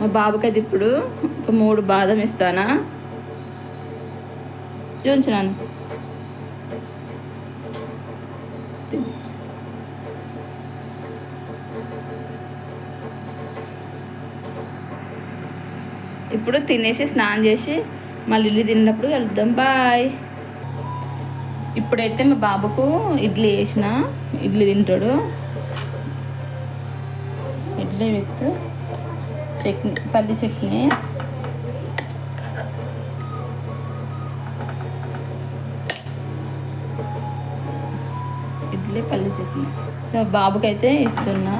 మా బాబుకి అది ఇప్పుడు ఒక మూడు బాదం ఇస్తానా? చూపించినాను ఇప్పుడు తినేసి స్నానం చేసి మళ్ళీ ఇల్లు తిన్నప్పుడు కలుద్దాం. బాయ్. ఇప్పుడైతే మా బాబుకు ఇడ్లీ వేసిన ఇడ్లీ తింటాడు. ఇడ్లీ విత్ చట్నీ పల్లి చట్నీ. ఇడ్లీ పల్లి చట్నీ. బాబుకైతే ఇస్తున్నా.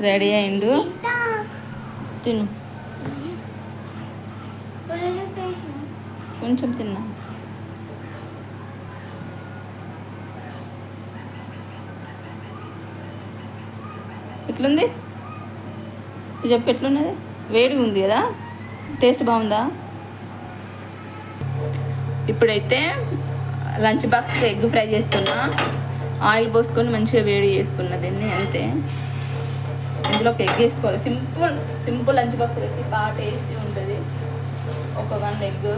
రెడీ అయిండు. తిను. కొంచెం తిన్నా. ఎట్లుంది? ఇది చెప్పు ఎట్లున్నది? వేడిగా ఉంది కదా? టేస్ట్ బాగుందా? ఇప్పుడైతే లంచ్ బాక్స్ ఎగ్ ఫ్రై చేస్తున్నా. ఆయిల్ పోసుకొని మంచిగా వేడి చేసుకున్న దీన్ని అంతే. ఇందులో ఒక ఎగ్ వేసుకోవాలి. సింపుల్ సింపుల్ లంచ్ బాక్స్ వేసి బాగా టేస్టీ ఉంటుంది. ఒక వన్ ఎగ్.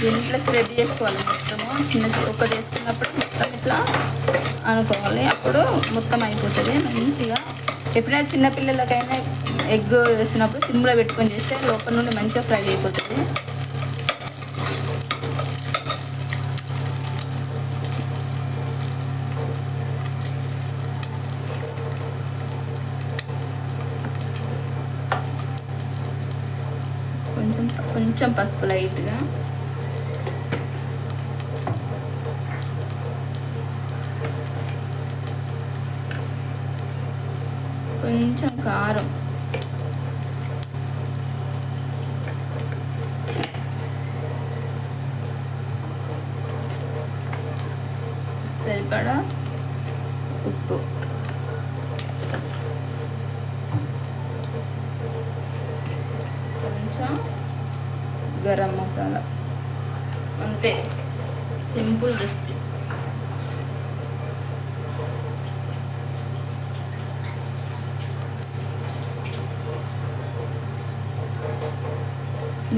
దీంట్లో స్ప్రెడ్ చేసుకోవాలి మొత్తము. చిన్న ఒకటి వేసుకున్నప్పుడు మొత్తం ఇట్లా అనుకోవాలి. అప్పుడు మొత్తం అయిపోతుంది. మంచిగా ఎప్పుడైనా చిన్నపిల్లలకైనా ఎగ్ వేసినప్పుడు సిమ్లో పెట్టుకొని చేస్తే లోపల నుండి మంచిగా ఫ్రై అయిపోతుంది. కొంచెం కొంచెం పసుపు లైట్గా కొంచెం కారం. సరిపడా ఉప్పు. కొంచెం గరం మసాలా. అంతే. Simple recipe.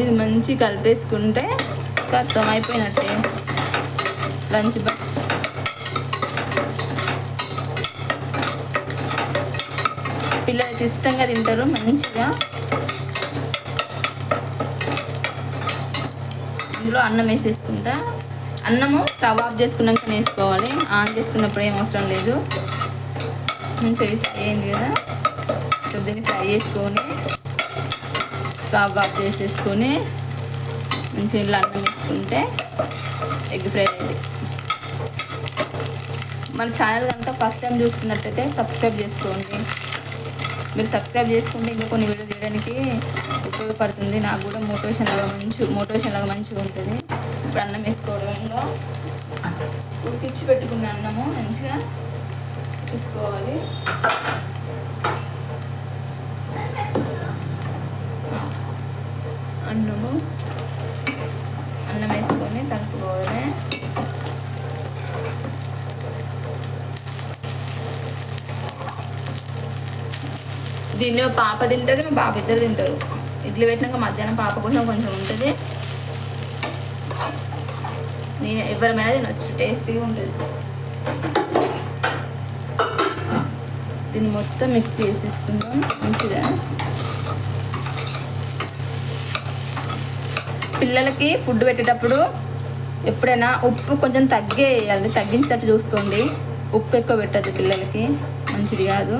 ఇది మంచి కలిపేసుకుంటే అర్థం అయిపోయినట్టే. లంచ్ బాక్స్ పిల్లలకి ఇష్టంగా తింటారు మంచిగా. ఇందులో అన్నం వేసేసుకుంటా. అన్నము స్టవ్ ఆఫ్ చేసుకున్నాక వేసుకోవాలి ఆన్ చేసుకున్నప్పుడు ఏం అవసరం లేదు. మంచిగా అయింది కదా సో దీన్ని ఫ్రై చేసుకొని స్టవ్ ఆఫ్ చేసేసుకొని మంచిగా ఇలా అన్నం వేసుకుంటే ఎగ్ ఫ్రై అయింది మన ఛానల్ కనుక ఫస్ట్ టైం చూస్తున్నట్టయితే సబ్స్క్రైబ్ చేసుకోండి. మీరు సబ్స్క్రైబ్ చేసుకుంటే ఇంకా కొన్ని వీడియో చేయడానికి ఉపయోగపడుతుంది. నాకు కూడా మోటివేషన్ లాగా మంచి మోటివేషన్ లాగా మంచిగా ఉంటుంది. ఇప్పుడు అన్నం వేసుకోవడంలో ఉడికిచ్చి పెట్టుకున్న అన్నము మంచిగా తీసుకోవాలి అన్నము అన్నం వేసుకొని కలుపుకోవాలి దీనిలో పాప తింటుంది మా పాప ఇద్దరు తింటారు. ఇడ్లీ పెట్టినాక మధ్యాహ్నం పాప కోసం కొంచెం ఉంటుంది. నేను ఎవరిమైనా తినొచ్చు టేస్టీగా ఉంటుంది. దీన్ని మొత్తం మిక్స్ చేసేసుకుందాం మంచిగా పిల్లలకి ఫుడ్ పెట్టేటప్పుడు ఎప్పుడైనా ఉప్పు కొంచెం తగ్గేయాలి తగ్గించేటట్టు చూసుకోండి. ఉప్పు ఎక్కువ పెట్టద్దు పిల్లలకి మంచిది కాదు.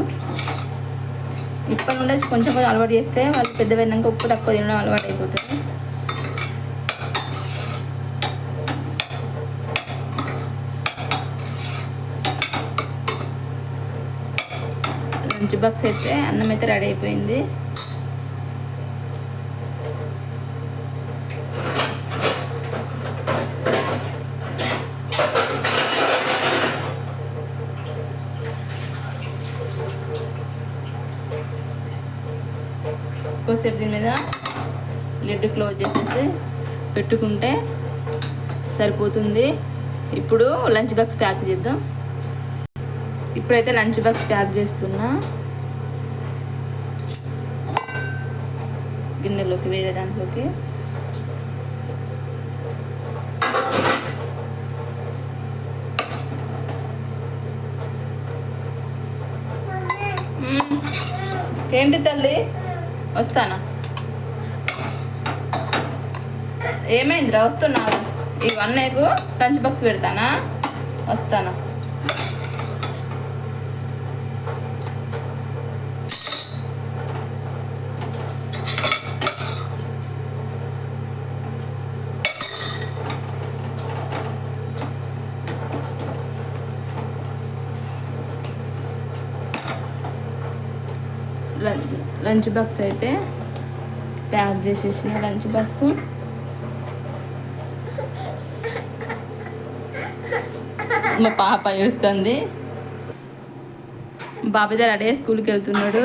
ఇప్పటి నుండి కొంచెం కొంచెం అలవాటు చేస్తే వాళ్ళు పెద్ద అయినాక ఉప్పు తక్కువ తినడం అలవాటు అయిపోతుంది. లంచ్ బాక్స్ అయితే అన్నం అయితే రెడీ అయిపోయింది. ఎక్కువసేపు దీని మీద లిడ్ క్లోజ్ చేసేసి పెట్టుకుంటే సరిపోతుంది. ఇప్పుడు లంచ్ బాక్స్ ప్యాక్ చేద్దాం. ఇప్పుడైతే లంచ్ బాక్స్ ప్యాక్ చేస్తున్నా. గిన్నెలోకి వేరే దాంట్లోకి. ఏంటి తల్లి? వస్తానా? ఏమైందిరా? వస్తున్నావు ఇవన్నీ లంచ్ బాక్స్ పెడతానా? వస్తానా. లంచ్. లంచ్ బాక్స్ అయితే ప్యాక్ చేసేసిన లంచ్ బాక్స్. మా పాప ఏడుస్తుంది. బాబు అడే స్కూల్కి వెళ్తున్నాడు.